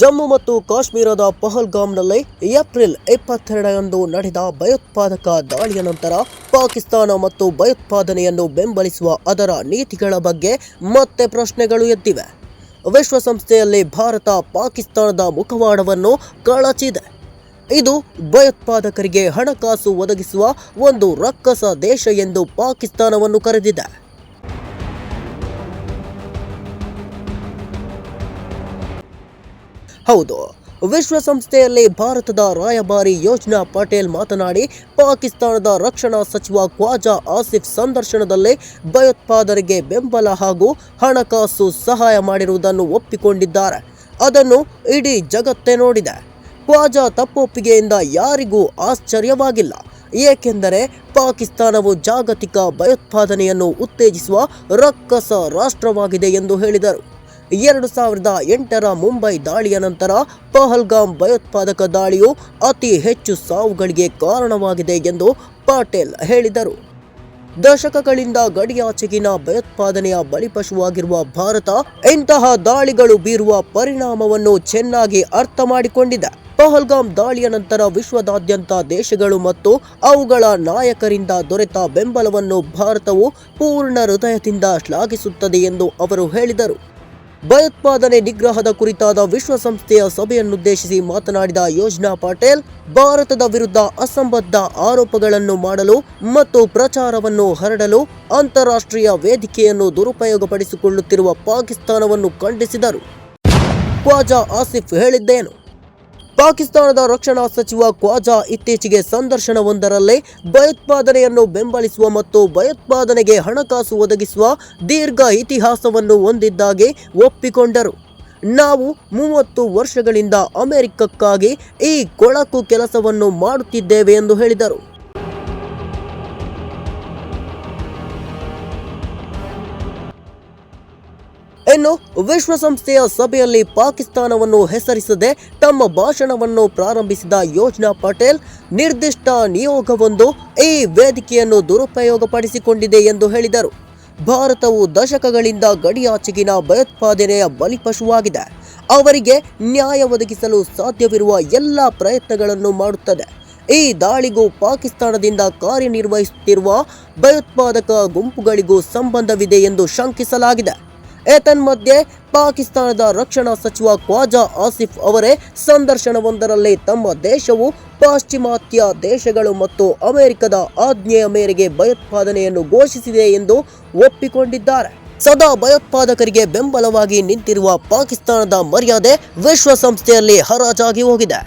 ಜಮ್ಮು ಮತ್ತು ಕಾಶ್ಮೀರದ ಪಹಲ್ಗಾಮ್ನಲ್ಲಿ ಏಪ್ರಿಲ್ ಇಪ್ಪತ್ತೆರಡರಂದು ನಡೆದ ಭಯೋತ್ಪಾದಕ ದಾಳಿಯ ನಂತರ ಪಾಕಿಸ್ತಾನ ಮತ್ತು ಭಯೋತ್ಪಾದನೆಯನ್ನು ಬೆಂಬಲಿಸುವ ಅದರ ನೀತಿಗಳ ಬಗ್ಗೆ ಮತ್ತೆ ಪ್ರಶ್ನೆಗಳು ಎದ್ದಿವೆ. ವಿಶ್ವಸಂಸ್ಥೆಯಲ್ಲಿ ಭಾರತ ಪಾಕಿಸ್ತಾನದ ಮುಖವಾಡವನ್ನು ಕಳಚಿದೆ. ಇದು ಭಯೋತ್ಪಾದಕರಿಗೆ ಹಣಕಾಸು ಒದಗಿಸುವ ಒಂದು ರಕ್ಕಸ ದೇಶ ಎಂದು ಪಾಕಿಸ್ತಾನವನ್ನು ಕರೆದಿದೆ. ಹೌದು. ವಿಶ್ವಸಂಸ್ಥೆಯಲ್ಲಿ ಭಾರತದ ರಾಯಭಾರಿ ಯೋಜ್ನಾ ಪಟೇಲ್ ಮಾತನಾಡಿ, ಪಾಕಿಸ್ತಾನದ ರಕ್ಷಣಾ ಸಚಿವ ಖ್ವಾಜಾ ಆಸಿಫ್ ಸಂದರ್ಶನದಲ್ಲಿ ಭಯೋತ್ಪಾದರಿಗೆ ಬೆಂಬಲ ಹಾಗೂ ಹಣಕಾಸು ಸಹಾಯ ಮಾಡಿರುವುದನ್ನು ಒಪ್ಪಿಕೊಂಡಿದ್ದಾರೆ. ಅದನ್ನು ಇಡೀ ಜಗತ್ತೇ ನೋಡಿದೆ. ಖ್ವಾಜಾ ತಪ್ಪೊಪ್ಪಿಗೆಯಿಂದ ಯಾರಿಗೂ ಆಶ್ಚರ್ಯವಾಗಿಲ್ಲ. ಏಕೆಂದರೆ ಪಾಕಿಸ್ತಾನವು ಜಾಗತಿಕ ಭಯೋತ್ಪಾದನೆಯನ್ನು ಉತ್ತೇಜಿಸುವ ರಕ್ಕಸ ರಾಷ್ಟ್ರವಾಗಿದೆ ಎಂದು ಹೇಳಿದರು. ಎರಡು ಸಾವಿರದ ಎಂಟರ ಮುಂಬೈ ದಾಳಿಯ ನಂತರ ಪಹಲ್ಗಾಮ್ ಭಯೋತ್ಪಾದಕ ದಾಳಿಯು ಅತಿ ಹೆಚ್ಚು ಸಾವುಗಳಿಗೆ ಕಾರಣವಾಗಿದೆ ಎಂದು ಪಾಟೇಲ್ ಹೇಳಿದರು. ದಶಕಗಳಿಂದ ಗಡಿಯಾಚೆಗಿನ ಭಯೋತ್ಪಾದನೆಯ ಬಲಿಪಶುವಾಗಿರುವ ಭಾರತ ಇಂತಹ ದಾಳಿಗಳು ಬೀರುವ ಪರಿಣಾಮವನ್ನು ಚೆನ್ನಾಗಿ ಅರ್ಥ ಮಾಡಿಕೊಂಡಿದೆ. ಪಹಲ್ಗಾಮ್ ದಾಳಿಯ ನಂತರ ವಿಶ್ವದಾದ್ಯಂತ ದೇಶಗಳು ಮತ್ತು ಅವುಗಳ ನಾಯಕರಿಂದ ದೊರೆತ ಬೆಂಬಲವನ್ನು ಭಾರತವು ಪೂರ್ಣ ಹೃದಯದಿಂದ ಶ್ಲಾಘಿಸುತ್ತದೆ ಎಂದು ಅವರು ಹೇಳಿದರು. ಭಯೋತ್ಪಾದನೆ ನಿಗ್ರಹದ ಕುರಿತಾದ ವಿಶ್ವಸಂಸ್ಥೆಯ ಸಭೆಯನ್ನುದ್ದೇಶಿಸಿ ಮಾತನಾಡಿದ ಯೋಜ್ನಾ ಪಾಟೇಲ್, ಭಾರತದ ವಿರುದ್ಧ ಅಸಂಬದ್ಧ ಆರೋಪಗಳನ್ನು ಮಾಡಲು ಮತ್ತು ಪ್ರಚಾರವನ್ನು ಹರಡಲು ಅಂತಾರಾಷ್ಟ್ರೀಯ ವೇದಿಕೆಯನ್ನು ದುರುಪಯೋಗಪಡಿಸಿಕೊಳ್ಳುತ್ತಿರುವ ಪಾಕಿಸ್ತಾನವನ್ನು ಖಂಡಿಸಿದರು. ಖ್ವಾಜಾ ಆಸಿಫ್ ಹೇಳಿದ್ದೇನು? ಪಾಕಿಸ್ತಾನದ ರಕ್ಷಣಾ ಸಚಿವ ಖ್ವಾಜಾ ಇತ್ತೀಚೆಗೆ ಸಂದರ್ಶನವೊಂದರಲ್ಲಿ ಭಯೋತ್ಪಾದನೆಯನ್ನು ಬೆಂಬಲಿಸುವ ಮತ್ತು ಭಯೋತ್ಪಾದನೆಗೆ ಹಣಕಾಸು ಒದಗಿಸುವ ದೀರ್ಘ ಇತಿಹಾಸವನ್ನು ಹೊಂದಿದ್ದಾಗಿ ಒಪ್ಪಿಕೊಂಡರು. ನಾವು ಮೂವತ್ತು ವರ್ಷಗಳಿಂದ ಅಮೆರಿಕಕ್ಕಾಗಿ ಈ ಕೊಳಕು ಕೆಲಸವನ್ನು ಮಾಡುತ್ತಿದ್ದೇವೆ ಎಂದು ಹೇಳಿದರು. ಇನ್ನು ವಿಶ್ವಸಂಸ್ಥೆಯ ಸಭೆಯಲ್ಲಿ ಪಾಕಿಸ್ತಾನವನ್ನು ಹೆಸರಿಸದೆ ತಮ್ಮ ಭಾಷಣವನ್ನು ಪ್ರಾರಂಭಿಸಿದ ಯೋಜ್ನಾ ಪಟೇಲ್, ನಿರ್ದಿಷ್ಟ ನಿಯೋಗವೊಂದು ಈ ವೇದಿಕೆಯನ್ನು ದುರುಪಯೋಗಪಡಿಸಿಕೊಂಡಿದೆ ಎಂದು ಹೇಳಿದರು. ಭಾರತವು ದಶಕಗಳಿಂದ ಗಡಿಯಾಚೆಗಿನ ಭಯೋತ್ಪಾದನೆಯ ಬಲಿಪಶುವಾಗಿದೆ. ಅವರಿಗೆ ನ್ಯಾಯ ಒದಗಿಸಲು ಸಾಧ್ಯವಿರುವ ಎಲ್ಲ ಪ್ರಯತ್ನಗಳನ್ನು ಮಾಡುತ್ತದೆ. ಈ ದಾಳಿಗೂ ಪಾಕಿಸ್ತಾನದಿಂದ ಕಾರ್ಯನಿರ್ವಹಿಸುತ್ತಿರುವ ಭಯೋತ್ಪಾದಕ ಗುಂಪುಗಳಿಗೂ ಸಂಬಂಧವಿದೆ ಎಂದು ಶಂಕಿಸಲಾಗಿದೆ. ಏತನ್ಮಧ್ಯೆ ಪಾಕಿಸ್ತಾನದ ರಕ್ಷಣಾ ಸಚಿವ ಖ್ವಾಜಾ ಆಸಿಫ್ ಅವರೇ ಸಂದರ್ಶನವೊಂದರಲ್ಲಿ ತಮ್ಮ ದೇಶವು ಪಾಶ್ಚಿಮಾತ್ಯ ದೇಶಗಳು ಮತ್ತು ಅಮೆರಿಕದ ಆಜ್ಞೆಯ ಮೇರೆಗೆ ಭಯೋತ್ಪಾದನೆಯನ್ನು ಘೋಷಿಸಿದೆ ಎಂದು ಒಪ್ಪಿಕೊಂಡಿದ್ದಾರೆ. ಸದಾ ಭಯೋತ್ಪಾದಕರಿಗೆ ಬೆಂಬಲವಾಗಿ ನಿಂತಿರುವ ಪಾಕಿಸ್ತಾನದ ಮರ್ಯಾದೆ ವಿಶ್ವಸಂಸ್ಥೆಯಲ್ಲಿ ಹರಾಜಾಗಿ ಹೋಗಿದೆ.